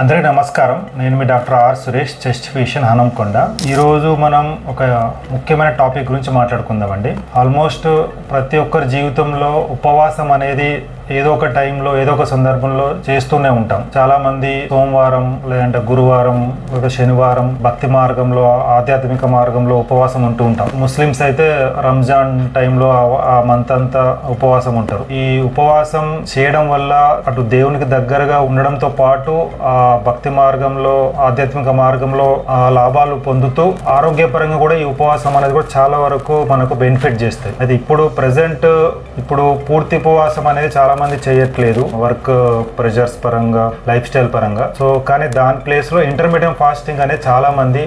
అందరికీ నమస్కారం. నేను మీ doctor R Suresh chest physician Hanamkonda ఈరోజు మనం ఒక ముఖ్యమైన టాపిక్ గురించి మాట్లాడుకుందామండి. ఆల్మోస్ట్ ప్రతి ఒక్కరి జీవితంలో ఉపవాసం అనేది ఏదో ఒక టైంలో ఏదో ఒక సందర్భంలో చేస్తూనే ఉంటాం. చాలా మంది సోమవారం లేదంటే గురువారం ఒక శనివారం భక్తి మార్గంలో ఆధ్యాత్మిక మార్గంలో ఉపవాసం ఉంటూ ఉంటాం. ముస్లిమ్స్ అయితే రంజాన్ టైంలో ఆ- ఆ మంత్ అంతా ఉపవాసం ఉంటారు. ఈ ఉపవాసం చేయడం వల్ల అటు దేవునికి దగ్గరగా ఉండడంతో పాటు ఆ భక్తి మార్గంలో ఆధ్యాత్మిక మార్గంలో ఆ లాభాలు పొందుతూ ఆరోగ్యపరంగా కూడా ఈ ఉపవాసం అనేది కూడా చాలా వరకు మనకు బెనిఫిట్ చేస్తాయి. అది ఇప్పుడు ప్రజెంట్ ఇప్పుడు పూర్తి ఉపవాసం అనేది చాలా మంది చేయట్లేదు వర్క్ ప్రెషర్స్ పరంగా లైఫ్ స్టైల్ పరంగా. సో కానీ దాని ప్లేస్లో ఇంటర్మీడియట్ ఫాస్టింగ్ అనేది చాలా మంది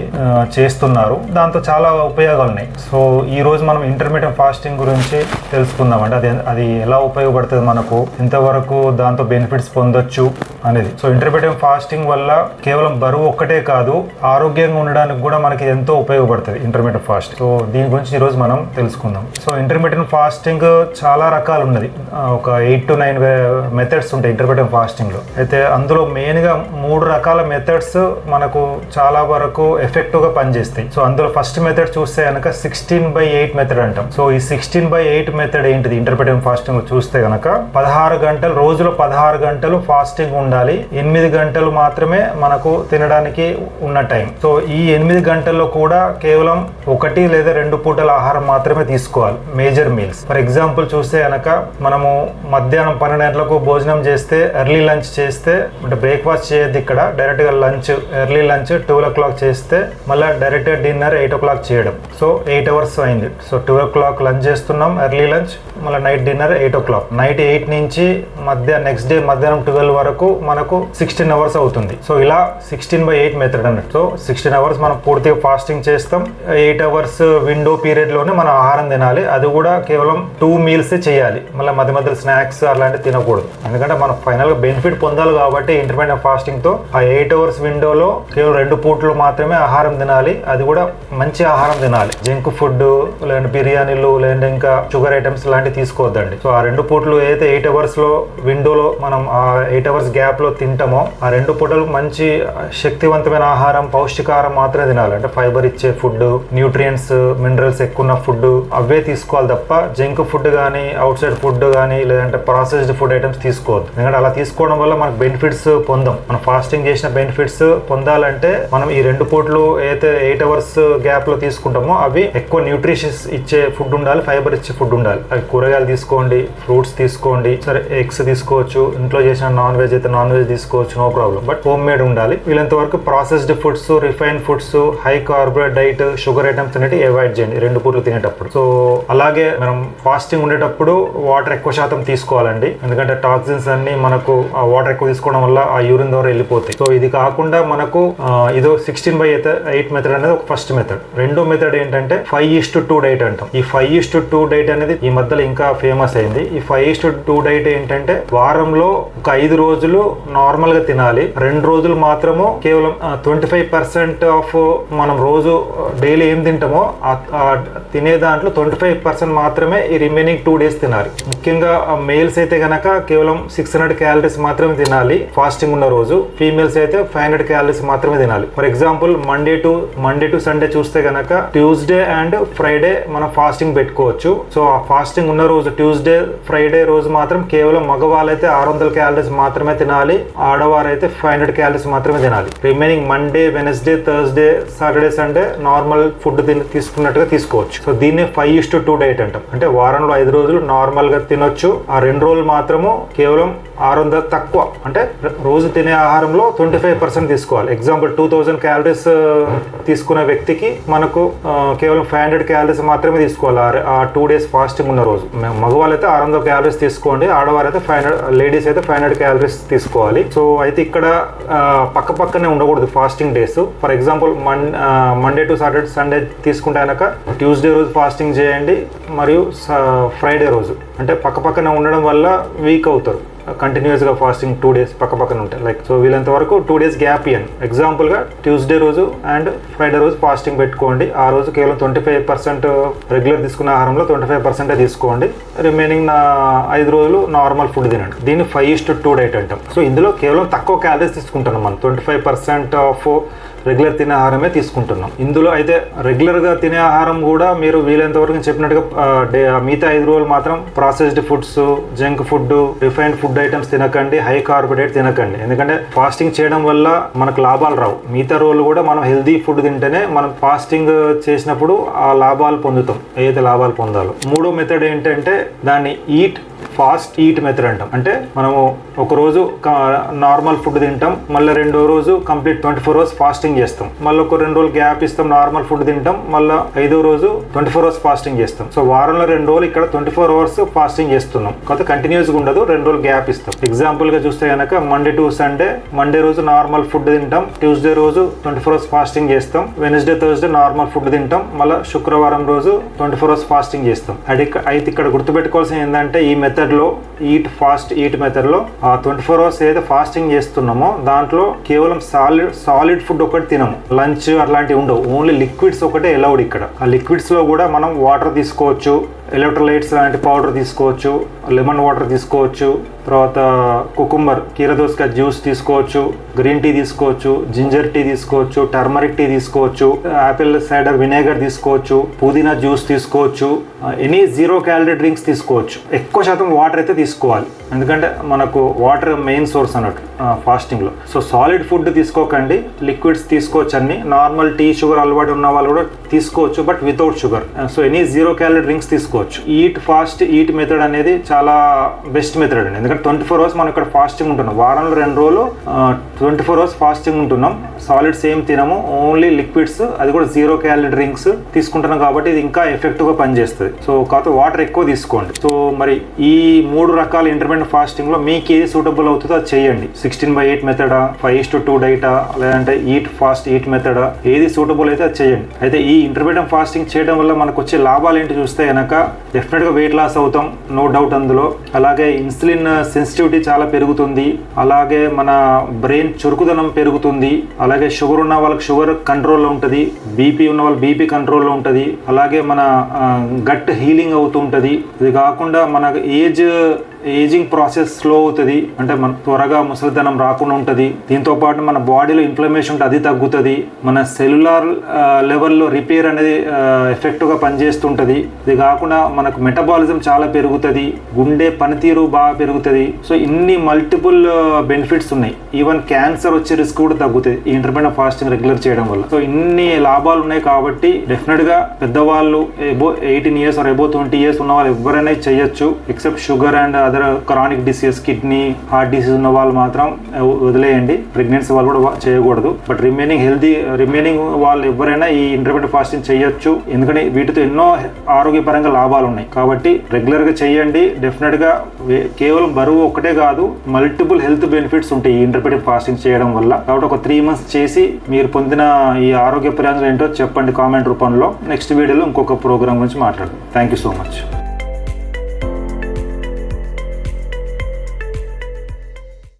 చేస్తున్నారు. దాంతో చాలా ఉపయోగాలు ఉన్నాయి. సో ఈ రోజు మనం ఇంటర్మీడియట్ ఫాస్టింగ్ గురించి తెలుసుకుందాం అంటే అది అది ఎలా ఉపయోగపడుతుంది మనకు? ఎంతవరకు దాంతో బెనిఫిట్స్ పొందొచ్చు అనేది. సో ఇంటర్మీడియట్ ఫాస్టింగ్ వల్ల కేవలం బరువు ఒక్కటే కాదు ఆరోగ్యంగా ఉండడానికి కూడా మనకి ఎంతో ఉపయోగపడుతుంది ఇంటర్మీడియట్ ఫాస్ట్ సో దీని గురించి ఈరోజు మనం తెలుసుకుందాం. సో ఇంటర్మీడియట్ ఫాస్టింగ్ చాలా రకాలు ఉన్నది ఒక ఎయిట్ టు నైన్ మెథడ్స్ ఉంటాయి ఇంటర్మీడియట్ ఫాస్టింగ్లో అయితే అందులో మెయిన్గా మూడు రకాల మెథడ్స్ మనకు చాలా వరకు ఎఫెక్టివ్గా పనిచేస్తాయి. సో అందులో ఫస్ట్ మెథడ్ చూస్తే కనుక సిక్స్టీన్ బై ఎయిట్ మెథడ్ అంటాం. సో ఈ సిక్స్టీన్ బై ఎయిట్ మెథడ్ ఏంటిది? ఇంటర్మీడియట్ ఫాస్టింగ్ చూస్తే కనుక పదహారు గంటలు రోజులో పదహారు గంటలు ఫాస్టింగ్ ఉండాలి. ఎనిమిది గంటలు మాత్రమే మనకు తినడానికి ఉన్న టైం సో ఈ ఎనిమిది గంటల్లో కూడా కేవలం ఒకటి లేదా రెండు పూటల ఆహారం మాత్రమే తీసుకోవాలి. మేజర్ మీల్స్ ఫర్ ఎగ్జాంపుల్ చూస్తే కనుక మనము మధ్యాహ్నం పన్నెండు గంటలకు భోజనం చేస్తే ఎర్లీ లంచ్ చేస్తే అంటే బ్రేక్ఫాస్ట్ చేయొద్దు ఇక్కడ. డైరెక్ట్గా lunch early lunch twelve o'clock చేస్తే మళ్ళీ direct dinner eight o'clock చేయడం. సో ఎయిట్ అవర్స్ అయింది. So twelve o'clock lunch చేస్తున్నాం ఎర్లీ లంచ్ మళ్ళీ night dinner eight o'clock night eight నుంచి మధ్య నెక్స్ట్ డే మధ్యాహ్నం ట్వెల్వ్ వరకు మనకు సిక్స్టీన్ అవర్స్ అవుతుంది. సో ఇలా సిక్స్టీన్ బై ఎయిట్ మెథడ్ అన్నట్టు. సో సిక్స్టీన్ అవర్స్ మనం పూర్తిగా ఫాస్టింగ్ చేస్తాం. ఎయిట్ అవర్స్ విండో పీరియడ్లోనే మనం ఆహారం తినాలి. అది కూడా కేవలం టూ మీల్సే చేయాలి. మళ్ళీ మధ్య మధ్యలో స్నాక్స్ అలాంటివి తినకూడదు. ఎందుకంటే మనం ఫైనల్గా బెనిఫిట్ పొందాలి కాబట్టి ఇంటర్మీడియట్ ఫాస్టింగ్తో ఆ ఎయిట్ అవర్స్ విండోలో కేవలం రెండు పూటలు మాత్రమే ఆహారం తినాలి. అది కూడా మంచి ఆహారం తినాలి. జంక్ ఫుడ్ లేదంటే బిర్యానీలు లేదంటే ఇంకా షుగర్ ఐటమ్స్ లాంటివి తీసుకోవద్దండి. సో ఆ రెండు పూటలు ఏదైతే ఎయిట్ అవర్స్లో విండోలో మనం ఆ ఎయిట్ అవర్స్ గ్యాప్లో తింటామో ఆ రెండు పూటలు మంచి శక్తివంతమైన ఆహారం పౌష్టికాహారం మాత్రమే తినాలి. అంటే ఫైబర్ ఇచ్చే ఫుడ్ న్యూట్రియంట్స్ మినరల్స్ ఎక్కువ ఉన్న ఫుడ్ అవే తీసుకోవాలి తప్ప జంక్ ఫుడ్ కానీ అవుట్ సైడ్ ఫుడ్ కానీ లేదంటే ప్రాసెస్డ్ ఫుడ్ ఐటమ్స్ తీసుకోవద్దు. ఎందుకంటే అలా తీసుకోవడం వల్ల మనకు బెనిఫిట్స్ పొందాం. మనం ఫాస్టింగ్ చేసిన బెనిఫిట్స్ పొందాలంటే మనం ఈ రెండు పూటలు ఏదైతే ఎయిట్ అవర్స్ గ్యాప్లో తీసుకుంటామో అవి ఎక్కువ న్యూట్రిషియస్ ఇచ్చే ఫుడ్ ఉండాలి ఫైబర్ ఇచ్చే ఫుడ్ ఉండాలి. అవి కూరగాయలు తీసుకోండి ఫ్రూట్స్ తీసుకోండి సరే ఎగ్స్ తీసుకోవచ్చు ఇంట్లో చేసిన నాన్ వెజ్ అయితే నాన్ వెజ్ తీసుకోవచ్చు no problem. But homemade ఉండాలి. వీళ్ళంత వరకు processed foods refine foods high carbohydrate diet sugar items అనేవి అవాయిడ్ చేయండి రెండు పూటలు తినేటప్పుడు. సో అలాగే మనం ఫాస్టింగ్ ఉండేటప్పుడు వాటర్ ఎక్కువ శాతం తీసుకోవాలండి. ఎందుకంటే టాక్సిన్స్ అన్ని మనకు ఆ వాటర్ ఎక్కువ తీసుకోవడం వల్ల ఆ యూరిన్ ద్వారా వెళ్ళిపోతాయి. సో ఇది కాకుండా మనకు ఇదో సిక్స్టీన్ బై ఎయిట్ మెథడ్ అనేది ఒక ఫస్ట్ మెథడ్. రెండో మెథడ్ ఏంటంటే five is to two diet అంటాం. ఈ five is to two diet అనేది ఈ మధ్యలో ఇంకా ఫేమస్ అయింది. ఈ five is to two diet ఏంటంటే వారంలో ఒక ఐదు రోజులు నార్మల్గా తినాలి. రెండు రోజులు మాత్రము కేవలం ట్వంటీ ఫైవ్ పర్సెంట్ ఆఫ్ మనం రోజు డైలీ ఏం తింటామో తినే దాంట్లో ట్వంటీ ఫైవ్ పర్సెంట్ మాత్రమే ఈ రిమైనింగ్ టూ డేస్ తినాలి. ముఖ్యంగా మేల్స్ అయితే కనుక కేవలం సిక్స్ హండ్రెడ్ క్యాలరీస్ మాత్రమే తినాలి ఫాస్టింగ్ ఉన్న రోజు. ఫీమేల్స్ అయితే ఫైవ్ హండ్రెడ్ క్యాలరీస్ మాత్రమే తినాలి. For example Monday to Monday to Sunday చూస్తే కనుక ట్యూస్డే అండ్ ఫ్రైడే మనం ఫాస్టింగ్ పెట్టుకోవచ్చు. సో ఆ ఫాస్టింగ్ ఉన్న రోజు ట్యూస్డే ఫ్రైడే రోజు మాత్రం కేవలం మగవాళ్ళైతే ఆరు వందల క్యాలరీస్ మాత్రమే తినాలి ఆడవారు అయితే ఫైవ్ హండ్రెడ్ క్యాలరీస్ మాత్రమే తినాలి. Remaining Monday Wednesday Thursday Saturday Sunday normal food తీసుకున్నట్టుగా తీసుకోవచ్చు. సో దీన్నే five is to two diet అంటాం. అంటే వారంలో ఐదు రోజులు నార్మల్గా తినొచ్చు. ఆ రెండు రోజులు మాత్రము కేవలం ఆరు వందల తక్కువ. అంటే రోజు తినే ఆహారంలో ట్వంటీ ఫైవ్ పర్సెంట్ తీసుకోవాలి. ఎగ్జాంపుల్ టూ థౌజండ్ క్యాలరీస్ తీసుకునే వ్యక్తికి మనకు కేవలం ఫైవ్ హండ్రెడ్ క్యాలరీస్ మాత్రమే తీసుకోవాలి. ఆ- టూ డేస్ ఫాస్టింగ్ ఉన్న రోజు. మగవాళ్ళు అయితే ఆరు వందల క్యాలరీస్ తీసుకోండి. ఆడవారు అయితే ఫైవ్ హండ్రెడ్ లేడీస్ అయితే ఫైవ్ హండ్రెడ్ క్యాలరీస్ తీసుకోవాలి. సో అయితే ఇక్కడ పక్క పక్కనే ఉండకూడదు fasting days for example mon Monday to Saturday Sunday తీసుకుంటే కనుక ట్యూస్డే రోజు ఫాస్టింగ్ చేయండి. మరియు ఫ్రైడే రోజు. అంటే పక్క పక్కన ఉండడం వల్ల వీక్ అవుతారు. కంటిన్యూస్గా ఫాస్టింగ్ టూ డేస్ పక్క పక్కన ఉంటాయి. లైక్ సో వీళ్ళంత వరకు టూ డేస్ గ్యాప్ ఇవ్వండి ఎగ్జాంపుల్గా ట్యూస్డే రోజు అండ్ ఫ్రైడే రోజు ఫాస్టింగ్ పెట్టుకోండి. ఆ రోజు కేవలం ట్వంటీ ఫైవ్ పర్సెంట్ రెగ్యులర్ తీసుకున్న ఆహారంలో ట్వంటీ ఫైవ్ పర్సెంటే తీసుకోండి. రిమైనింగ్ నా ఐదు రోజులు నార్మల్ ఫుడ్ తినండి. దీన్ని ఫైవ్ ఇస్ టూ డైట్ అంటాం. సో ఇందులో కేవలం తక్కువ క్యాలరీస్ తీసుకుంటున్నాం మనం. Twenty five percent of regular తినే ఆహారమే తీసుకుంటున్నాం. ఇందులో అయితే రెగ్యులర్గా తినే ఆహారం కూడా మీరు వీలైనంత వరకు చెప్పినట్టుగా ఆ, డే మిగతా ఐదు రోజులు మాత్రం processed foods junk food refined food items తినకండి. హై కార్బోహైడ్రేట్ తినకండి. ఎందుకంటే ఫాస్టింగ్ చేయడం వల్ల మనకు లాభాలు రావు. మిగతా రోజులు కూడా మనం హెల్దీ ఫుడ్ తింటేనే మనం ఫాస్టింగ్ చేసినప్పుడు ఆ లాభాలు పొందుతాం. ఏదైతే లాభాలు పొందాలో. మూడో మెథడ్ ఏంటంటే దాన్ని ఈట్ ఫాస్ట్ ఈట్ మెథడ్ అంటాం. అంటే మనము ఒక రోజు నార్మల్ ఫుడ్ తింటాం మళ్ళీ రెండో రోజు complete twenty four hours fasting చేస్తాం. మళ్ళీ ఒక రెండు రోజులు గ్యాప్ ఇస్తాం నార్మల్ ఫుడ్ తింటాం మళ్ళీ ఐదో రోజు ట్వంటీ ఫోర్ అవర్స్ ఫాస్టింగ్ చేస్తాం. సో వారంలో రెండు రోజులు ఇక్కడ ట్వంటీ ఫోర్ అవర్స్ ఫాస్టింగ్ చేస్తున్నాం. కాకపోతే కంటిన్యూస్గా ఉండదు రెండు రోజులు గ్యాప్ ఇస్తాం. ఎగ్జాంపుల్గా చూస్తే కనుక మండే టు సండే మండే రోజు నార్మల్ ఫుడ్ తింటాం ట్యూస్డే రోజు ట్వంటీ ఫోర్ అవర్స్ ఫాస్టింగ్ చేస్తాం వెనస్డే థర్స్డే నార్మల్ ఫుడ్ తింటాం మళ్ళీ శుక్రవారం రోజు ట్వంటీ ఫోర్ అవర్స్ ఫాస్టింగ్ చేస్తాం. అది అయితే ఇక్కడ గుర్తుపెట్టుకోవాల్సింది ఏంటంటే ఈ మెథడ్ మెథడ్లో ఈట్ ఫాస్ట్ ఈట్ మెథడ్లో ఆ ట్వంటీ ఫోర్ అవర్స్ ఏదైతే ఫాస్టింగ్ చేస్తున్నామో దాంట్లో కేవలం సాలిడ్ సాలిడ్ ఫుడ్ ఒకటి తినము. లంచ్ అట్లాంటివి ఉండవు. ఓన్లీ లిక్విడ్స్ ఒకటే అలౌడ్ ఇక్కడ. ఆ లిక్విడ్స్లో కూడా మనం వాటర్ తీసుకోవచ్చు. ఎలక్ట్రోలైట్స్ లాంటి పౌడర్ తీసుకోవచ్చు లెమన్ వాటర్ తీసుకోవచ్చు తర్వాత కుకుంబర్ కీరదోసకాయ జ్యూస్ తీసుకోవచ్చు గ్రీన్ టీ తీసుకోవచ్చు జింజర్ టీ తీసుకోవచ్చు టర్మరిక్ టీ తీసుకోవచ్చు యాపిల్ సైడర్ వినేగర్ తీసుకోవచ్చు పుదీనా జ్యూస్ తీసుకోవచ్చు ఎనీ జీరో క్యాలరీ డ్రింక్స్ తీసుకోవచ్చు. ఎక్కువ శాతం వాటర్ అయితే తీసుకోవాలి. ఎందుకంటే మనకు వాటర్ మెయిన్ సోర్స్ అన్నట్టు ఫాస్టింగ్లో సో సాలిడ్ ఫుడ్ తీసుకోకండి లిక్విడ్స్ తీసుకోవచ్చు అన్ని నార్మల్ టీ షుగర్ అలవాటు ఉన్న వాళ్ళు కూడా తీసుకోవచ్చు but without sugar so any zero calorie drinks తీసుకోవచ్చు. ఈట్ ఫాస్ట్ ఈట్ మెథడ్ అనేది చాలా బెస్ట్ మెథడ్ అండి. ఎందుకంటే ట్వంటీ ఫోర్ అవర్స్ మనం ఇక్కడ ఫాస్టింగ్ ఉంటున్నాం. వారంలో రెండు రోజులు ట్వంటీ ఫోర్ అవర్స్ ఫాస్టింగ్ ఉంటున్నాం. సాలిడ్స్ ఏం తినము ఓన్లీ లిక్విడ్స్ అది కూడా జీరో క్యాలరీ డ్రింక్స్ తీసుకుంటున్నాం కాబట్టి ఇది ఇంకా ఎఫెక్టివ్గా పనిచేస్తుంది. సో కాకపోతే వాటర్ ఎక్కువ తీసుకోండి. సో మరి ఈ మూడు రకాల ఇంటర్మీడియట్ ఇంటర్మీడియట్ ఫాస్టింగ్లో మీకు ఏది సూటబుల్ అవుతుందో అది చేయండి. సిక్స్టీన్ బై ఎయిట్ మెథడా ఫైవ్ టు టూ డైటా లేదంటే ఈట్ ఫాస్ట్ ఈట్ మెథడా ఏది సూటబుల్ అయితే అది చేయండి. అయితే ఈ ఇంటర్మీడియట్ ఫాస్టింగ్ చేయడం వల్ల మనకు వచ్చే లాభాలు ఏంటి చూస్తే కనుక డెఫినెట్గా వెయిట్ లాస్ అవుతాం నో డౌట్ అందులో. అలాగే ఇన్సులిన్ సెన్సిటివిటీ చాలా పెరుగుతుంది అలాగే మన బ్రెయిన్ చురుకుదనం పెరుగుతుంది అలాగే షుగర్ ఉన్న వాళ్ళకి షుగర్ కంట్రోల్లో ఉంటుంది బీపీ ఉన్న వాళ్ళు బీపీ కంట్రోల్లో ఉంటుంది అలాగే మన గట్ హీలింగ్ అవుతూ ఉంటుంది ఇది కాకుండా మన ఏజ్ ఏజింగ్ ప్రాసెస్ స్లో అవుతుంది అంటే మన త్వరగా ముసలితనం రాకుండా ఉంటుంది. దీంతో పాటు మన బాడీలో ఇన్ఫ్లమేషన్ ఉంటే అది తగ్గుతుంది. మన సెల్యులార్ లెవెల్లో రిపేర్ అనేది ఎఫెక్టివ్గా పనిచేస్తుంటుంది. ఇది కాకుండా మనకు మెటబాలిజం చాలా పెరుగుతుంది. గుండె పనితీరు బాగా పెరుగుతుంది. సో ఇన్ని మల్టిపుల్ బెనిఫిట్స్ ఉన్నాయి. ఈవెన్ క్యాన్సర్ వచ్చే రిస్క్ కూడా తగ్గుతుంది ఈ ఇంటర్మీడియట్ ఫాస్టింగ్ రెగ్యులర్ చేయడం వల్ల. సో ఇన్ని లాభాలు ఉన్నాయి కాబట్టి డెఫినెట్గా పెద్దవాళ్ళు above eighteen years or above twenty years ఉన్న వాళ్ళు ఎవరైనా చేయొచ్చు except sugar and other chronic disease kidney heart disease ఉన్న వాళ్ళు మాత్రం వదిలేయండి. ప్రెగ్నెన్సీ వాళ్ళు కూడా చేయకూడదు. బట్ రిమైనింగ్ హెల్దీ రిమైనింగ్ వాళ్ళు ఎవరైనా ఈ ఇంటర్మీడియట్ ఫాస్టింగ్ చేయొచ్చు. ఎందుకంటే వీటితో ఎన్నో ఆరోగ్యపరంగా లాభాలు ఉన్నాయి. కాబట్టి రెగ్యులర్గా చేయండి. డెఫినెట్గా కేవలం బరువు ఒకటే కాదు మల్టిపుల్ హెల్త్ బెనిఫిట్స్ ఉంటాయి ఈ ఇంటర్మీడియట్ ఫాస్టింగ్ చేయడం వల్ల. కాబట్టి ఒక త్రీ మంత్స్ చేసి మీరు పొందిన ఈ ఆరోగ్య ప్రయోజనాలు ఏంటో చెప్పండి కామెంట్ రూపంలో. నెక్స్ట్ వీడియోలో ఇంకొక ప్రోగ్రామ్ గురించి మాట్లాడదాం థ్యాంక్ యూ సో మచ్